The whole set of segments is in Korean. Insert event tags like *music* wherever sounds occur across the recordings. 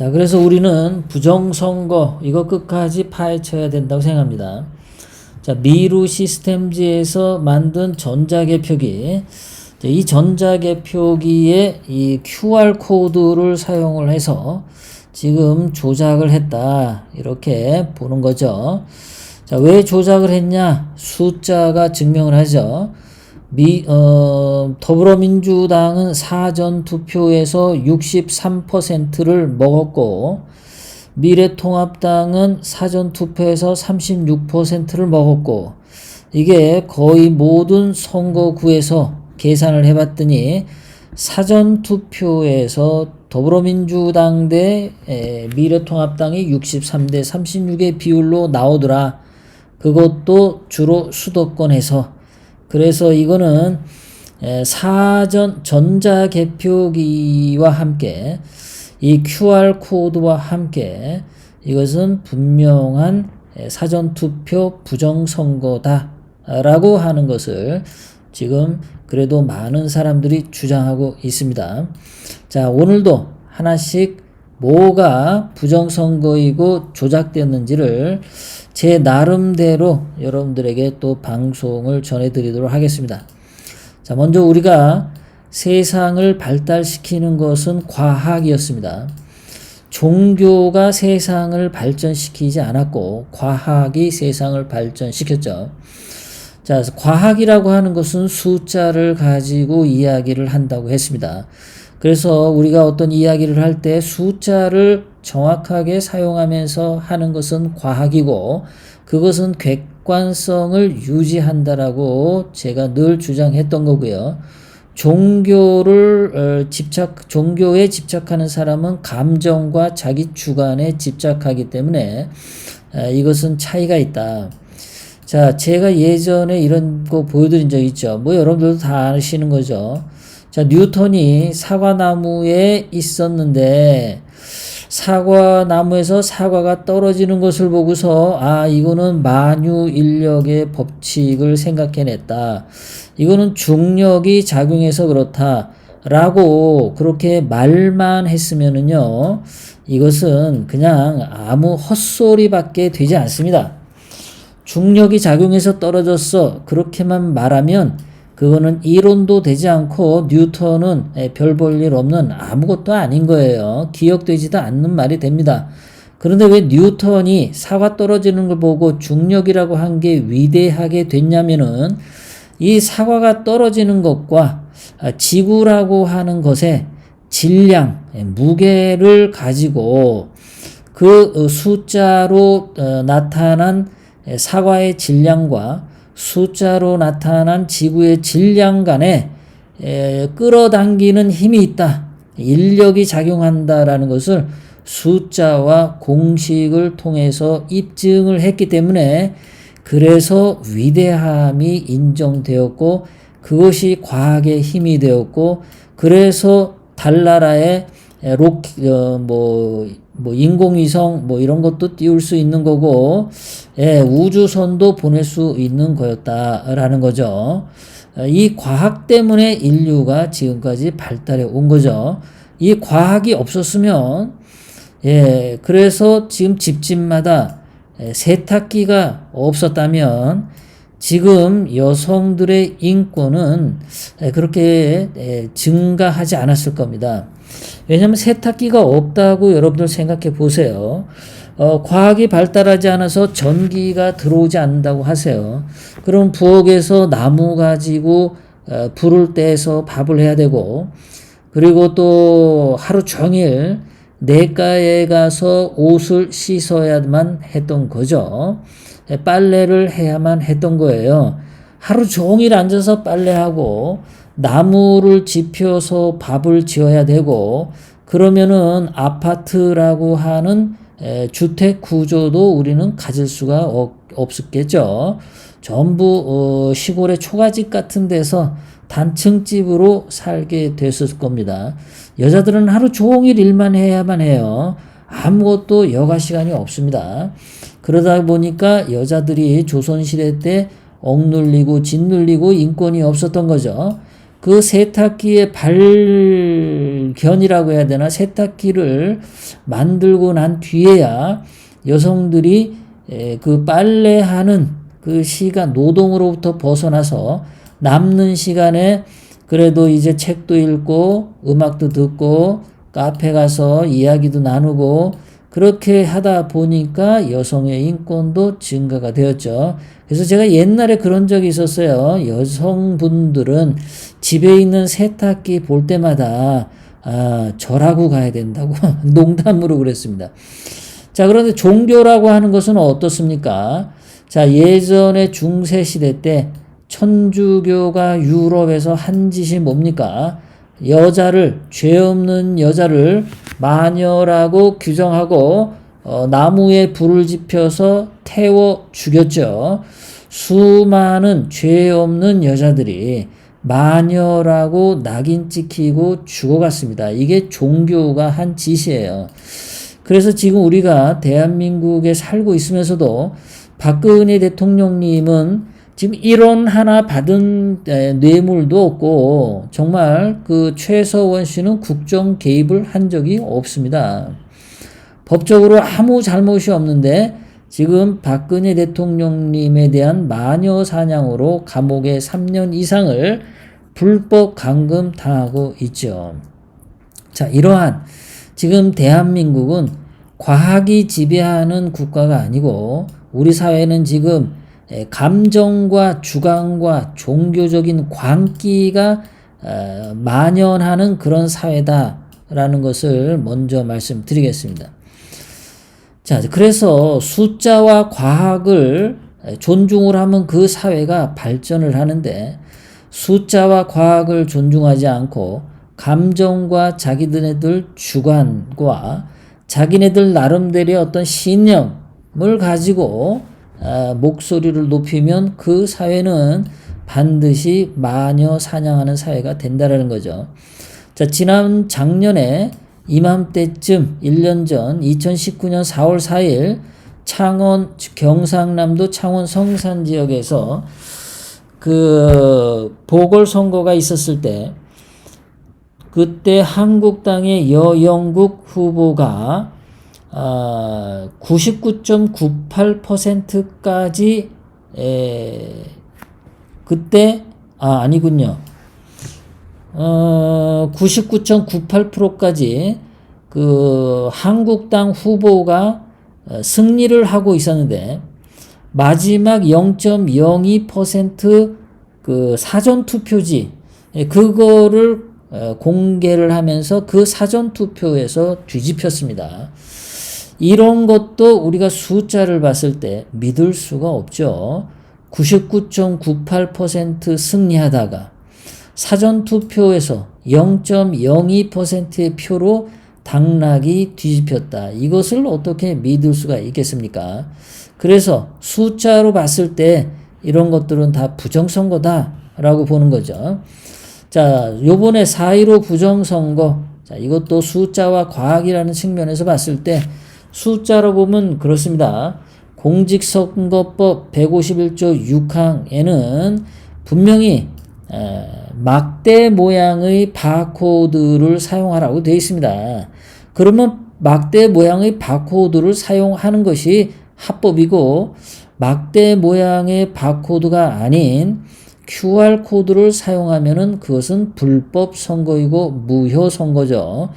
자, 그래서 우리는 부정선거 이거 끝까지 파헤쳐야 된다고 생각합니다. 자, 미루 시스템즈에서 만든 전자개표기. 자, 이 전자개표기에 이 QR 코드를 사용을 해서 지금 조작을 했다. 이렇게 보는 거죠. 자, 왜 조작을 했냐? 숫자가 증명을 하죠. 미, 어, 더불어민주당은 사전 투표에서 63%를 먹었고, 미래통합당은 사전 투표에서 36%를 먹었고, 이게 거의 모든 선거구에서 계산을 해봤더니, 사전 투표에서 더불어민주당 대 에, 미래통합당이 63대 36의 비율로 나오더라. 그것도 주로 수도권에서 그래서 이거는 에, 사전 전자 개표기와 함께 이 QR 코드와 함께 이것은 분명한 에, 사전 투표 부정 선거다라고 하는 것을 지금 그래도 많은 사람들이 주장하고 있습니다. 자, 오늘도 하나씩 뭐가 부정선거이고 조작되었는지를 제 나름대로 여러분들에게 또 방송을 전해드리도록 하겠습니다. 자, 먼저 우리가 세상을 발달시키는 것은 과학이었습니다. 종교가 세상을 발전시키지 않았고, 과학이 세상을 발전시켰죠. 자, 과학이라고 하는 것은 숫자를 가지고 이야기를 한다고 했습니다. 그래서 우리가 어떤 이야기를 할 때 숫자를 정확하게 사용하면서 하는 것은 과학이고 그것은 객관성을 유지한다라고 제가 늘 주장했던 거고요. 종교를 어, 집착 종교에 집착하는 사람은 감정과 자기 주관에 집착하기 때문에 아, 이것은 차이가 있다. 자, 제가 예전에 이런 거 보여드린 적 있죠. 뭐 여러분들도 다 아시는 거죠. 자, 뉴턴이 사과나무에 있었는데 사과나무에서 사과가 떨어지는 것을 보고서 아, 이거는 만유 인력의 법칙을 생각해냈다. 이거는 중력이 작용해서 그렇다. 라고 그렇게 말만 했으면은요, 이것은 그냥 아무 헛소리밖에 되지 않습니다. 중력이 작용해서 떨어졌어. 그렇게만 말하면 그거는 이론도 되지 않고 뉴턴은 별 볼 일 없는 아무것도 아닌 거예요. 기억되지도 않는 말이 됩니다. 그런데 왜 뉴턴이 사과 떨어지는 걸 보고 중력이라고 한 게 위대하게 됐냐면은 이 사과가 떨어지는 것과 지구라고 하는 것의 질량, 무게를 가지고 그 숫자로 어, 나타난 사과의 질량과 숫자로 나타난 지구의 질량 간에 끌어당기는 힘이 있다. 인력이 작용한다라는 것을 숫자와 공식을 통해서 입증을 했기 때문에 그래서 위대함이 인정되었고 그것이 과학의 힘이 되었고 그래서 달나라의 로, 어, 뭐, 뭐, 인공위성, 뭐, 이런 것도 띄울 수 있는 거고, 예, 우주선도 보낼 수 있는 거였다라는 거죠. 어, 이 과학 때문에 인류가 지금까지 발달해 온 거죠. 이 과학이 없었으면, 예, 그래서 지금 집집마다 예, 세탁기가 없었다면, 지금 여성들의 인권은 예, 그렇게 예, 증가하지 않았을 겁니다. 왜냐하면 세탁기가 없다고 여러분들 생각해 보세요. 어, 과학이 발달하지 않아서 전기가 들어오지 않는다고 하세요. 그럼 부엌에서 나무 가지고 어, 불을 떼서 밥을 해야 되고, 그리고 또 하루 종일 내과에 가서 옷을 씻어야만 했던 거죠. 빨래를 해야만 했던 거예요. 하루 종일 앉아서 빨래하고 나무를 지펴서 밥을 지어야 되고 그러면은 아파트라고 하는 주택 구조도 우리는 가질 수가 없었겠죠. 전부 어, 시골의 초가집 같은 데서 단층집으로 살게 됐을 겁니다. 여자들은 하루 종일 일만 해야만 해요. 아무것도 여가 시간이 없습니다. 그러다 보니까 여자들이 조선시대 때 억눌리고 짓눌리고 인권이 없었던 거죠. 그 세탁기에 발 세탁견이라고 해야 되나 세탁기를 만들고 난 뒤에야 여성들이 에, 그 빨래하는 그 시간 노동으로부터 벗어나서 남는 시간에 그래도 이제 책도 읽고 음악도 듣고 카페 가서 이야기도 나누고 그렇게 하다 보니까 여성의 인권도 증가가 되었죠. 그래서 제가 옛날에 그런 적이 있었어요. 여성분들은 집에 있는 세탁기 볼 때마다 아, 절하고 가야 된다고 *laughs* 농담으로 그랬습니다. 자, 그런데 종교라고 하는 것은 어떻습니까? 자, 예전에 중세 시대 때 천주교가 유럽에서 한 짓이 뭡니까? 여자를 죄 없는 여자를 마녀라고 규정하고 어, 나무에 불을 지펴서 태워 죽였죠. 수많은 죄 없는 여자들이 마녀라고 낙인 찍히고 죽어갔습니다. 이게 종교가 한 짓이에요. 그래서 지금 우리가 대한민국에 살고 있으면서도 박근혜 대통령님은 지금 이론 하나 받은 뇌물도 없고 정말 그 최서원 씨는 국정 개입을 한 적이 없습니다. 법적으로 아무 잘못이 없는데 지금 박근혜 대통령님에 대한 마녀 사냥으로 감옥에 3년 이상을 불법 감금 당하고 있죠. 자, 이러한 지금 대한민국은 과학이 지배하는 국가가 아니고 우리 사회는 지금 감정과 주관과 종교적인 광기가 어, 만연하는 그런 사회다라는 것을 먼저 말씀드리겠습니다. 자, 그래서 숫자와 과학을 존중을 하면 그 사회가 발전을 하는데 숫자와 과학을 존중하지 않고 감정과 자기들의 주관과 자기네들 나름대로의 어떤 신념을 가지고 아, 목소리를 높이면 그 사회는 반드시 마녀 사냥하는 사회가 된다라는 거죠. 자, 지난 작년에 이맘때쯤 1년 전 2019년 4월 4일 창원 경상남도 창원 성산 지역에서 그 보궐선거가 있었을 때 그때 한국당의 여영국 후보가 아, 99.98%까지 에, 그때 아 아니군요. 어, 99.98%까지 그 한국당 후보가 어, 승리를 하고 있었는데 마지막 0.02%그 사전 투표지 예, 그거를 어, 공개를 하면서 그 사전 투표에서 뒤집혔습니다. 이런 것도 우리가 숫자를 봤을 때 믿을 수가 없죠. 99.98% 승리하다가 사전 투표에서 0.02%의 표로 당락이 뒤집혔다. 이것을 어떻게 믿을 수가 있겠습니까? 그래서 숫자로 봤을 때 이런 것들은 다 부정선거다 라고 보는 거죠. 자, 요번에 4.15 부정선거. 자, 이것도 숫자와 과학이라는 측면에서 봤을 때 숫자로 보면 그렇습니다. 공직선거법 151조 6항에는 분명히 막대 모양의 바코드를 사용하라고 되어 있습니다. 그러면 막대 모양의 바코드를 사용하는 것이 합법이고 막대 모양의 바코드가 아닌 QR코드를 사용하면은 그것은 불법 선거이고 무효 선거죠.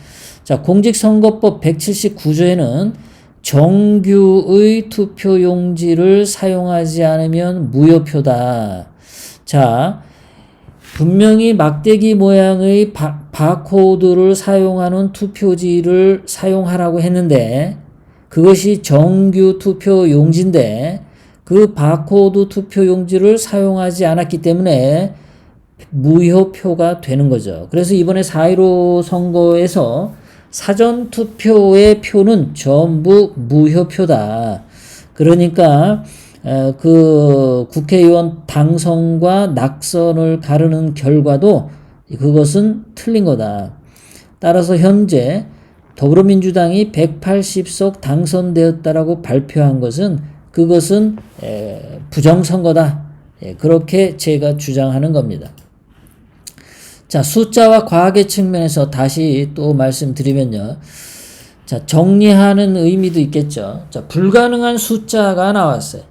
자, 공직선거법 179조에는 정규의 투표 용지를 사용하지 않으면 무효표다. 자, 분명히 막대기 모양의 바, 바코드를 사용하는 투표지를 사용하라고 했는데 그것이 정규 투표 용지인데 그 바코드 투표 용지를 사용하지 않았기 때문에 무효표가 되는 거죠. 그래서 이번에 4.15 선거에서 사전 투표의 표는 전부 무효표다. 그러니까 어, 그 국회의원 당선과 낙선을 가르는 결과도 그것은 틀린 거다. 따라서 현재 더불어민주당이 180석 당선되었다라고 발표한 것은 그것은 부정선거다. 예, 그렇게 제가 주장하는 겁니다. 자, 숫자와 과학의 측면에서 다시 또 말씀드리면요. 자, 정리하는 의미도 있겠죠. 자, 불가능한 숫자가 나왔어요.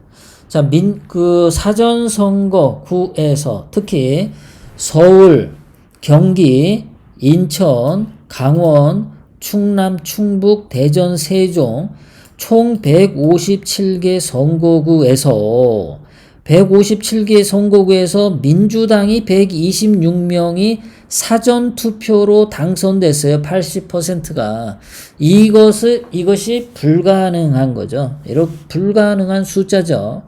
자, 민, 그 사전 선거 구에서 특히 서울, 경기, 인천, 강원, 충남, 충북, 대전, 세종 총 157개 선거구에서 157개 선거구에서 민주당이 126명이 사전 투표로 당선됐어요. 80%가. 이것을, 이것이 불가능한 거죠. 이렇게 불가능한 숫자죠.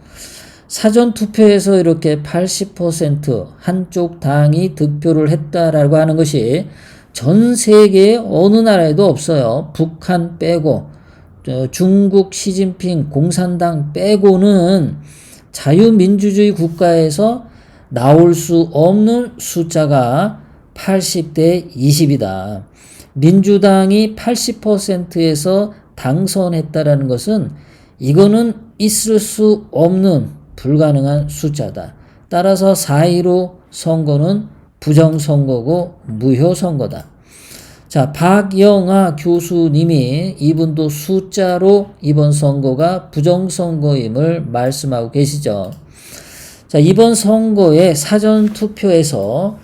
사전 투표에서 이렇게 80% 한쪽 당이 득표를 했다라고 하는 것이 전 세계 어느 나라에도 없어요. 북한 빼고, 중국 시진핑 공산당 빼고는 자유민주주의 국가에서 나올 수 없는 숫자가 80대 20이다. 민주당이 80%에서 당선했다라는 것은 이거는 있을 수 없는 불가능한 숫자다. 따라서 4.15 선거는 부정선거고 무효선거다. 자, 박영아 교수님이 이분도 숫자로 이번 선거가 부정선거임을 말씀하고 계시죠. 자, 이번 선거의 사전투표에서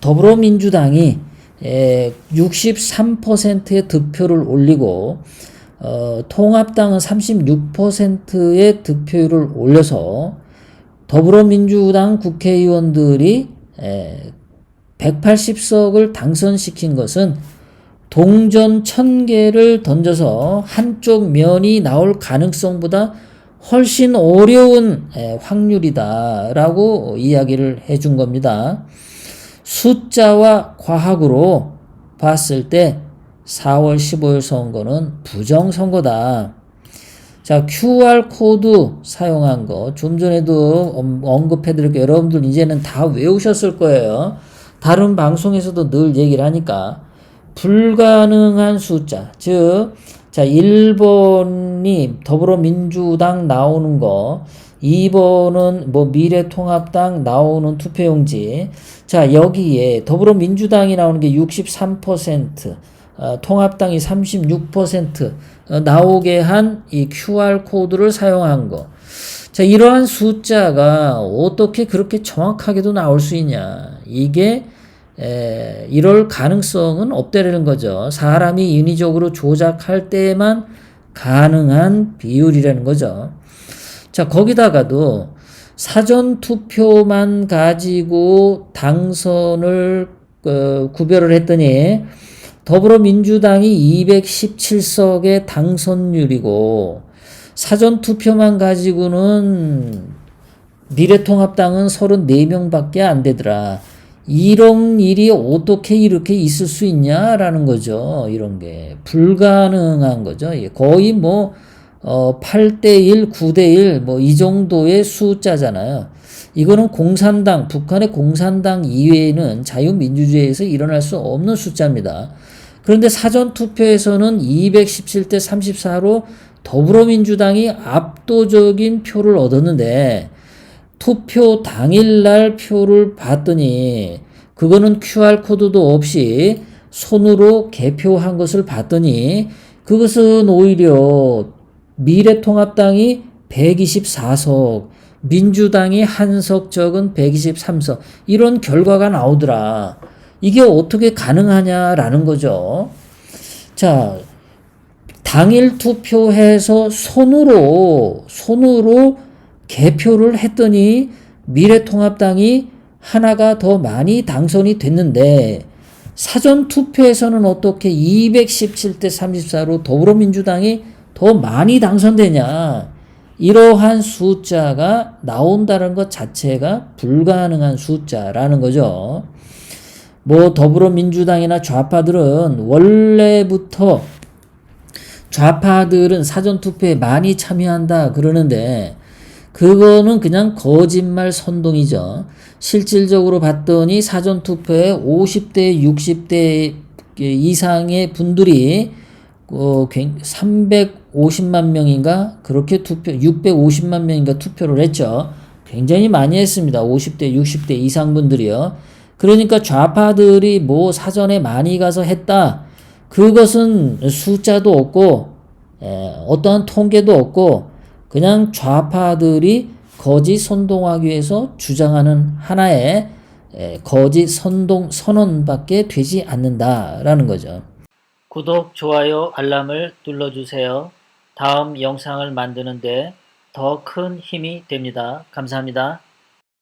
더불어민주당이 63%의 득표를 올리고 어, 통합당은 36%의 득표율을 올려서 더불어민주당 국회의원들이 에, 180석을 당선시킨 것은 동전 1000개를 던져서 한쪽 면이 나올 가능성보다 훨씬 어려운 확률이다라고 이야기를 해준 겁니다. 숫자와 과학으로 봤을 때 4월 15일 선거는 부정 선거다. 자, QR코드 사용한 거, 좀 전에도 언급해 드릴게요. 여러분들 이제는 다 외우셨을 거예요. 다른 방송에서도 늘 얘기를 하니까. 불가능한 숫자, 즉, 자, 1번이 더불어민주당 나오는 거, 2번은 뭐 미래통합당 나오는 투표용지. 자, 여기에 더불어민주당이 나오는 게 63%, 어, 통합당이 36% 어, 나오게 한 이 QR코드를 사용한 거. 자, 이러한 숫자가 어떻게 그렇게 정확하게도 나올 수 있냐. 이게 에, 이럴 가능성은 없다라는 거죠. 사람이 인위적으로 조작할 때만 가능한 비율이라는 거죠. 자, 거기다가도 사전 투표만 가지고 당선을 어, 구별을 했더니 더불어민주당이 217석의 당선율이고 사전 투표만 가지고는 미래통합당은 34명밖에 안 되더라. 이런 일이 어떻게 이렇게 있을 수 있냐라는 거죠. 이런 게 불가능한 거죠. 거의 뭐 어, 8대1, 9대1 뭐 이 정도의 숫자잖아요. 이거는 공산당, 북한의 공산당 이외에는 자유민주주의에서 일어날 수 없는 숫자입니다. 그런데 사전투표에서는 217대 34로 더불어민주당이 압도적인 표를 얻었는데 투표 당일날 표를 봤더니 그거는 QR코드도 없이 손으로 개표한 것을 봤더니 그것은 오히려 미래통합당이 124석, 민주당이 한석 적은 123석, 이런 결과가 나오더라. 이게 어떻게 가능하냐라는 거죠. 자, 당일 투표해서 손으로, 손으로 개표를 했더니 미래통합당이 하나가 더 많이 당선이 됐는데 사전 투표에서는 어떻게 217대 34로 더불어민주당이 더 많이 당선되냐. 이러한 숫자가 나온다는 것 자체가 불가능한 숫자라는 거죠. 뭐 더불어민주당이나 좌파들은 원래부터 좌파들은 사전투표에 많이 참여한다 그러는데 그거는 그냥 거짓말 선동이죠. 실질적으로 봤더니 사전 투표에 50대, 60대 이상의 분들이 어, 350만 명인가 그렇게 투표 650만 명인가 투표를 했죠. 굉장히 많이 했습니다. 50대, 60대 이상 분들이요. 그러니까 좌파들이 뭐 사전에 많이 가서 했다. 그것은 숫자도 없고 에, 어떠한 통계도 없고 그냥 좌파들이 거짓 선동하기 위해서 주장하는 하나의 에, 거짓 선동 선언밖에 되지 않는다라는 거죠. 구독, 좋아요, 알람을 눌러주세요. 다음 영상을 만드는데 더 큰 힘이 됩니다. 감사합니다.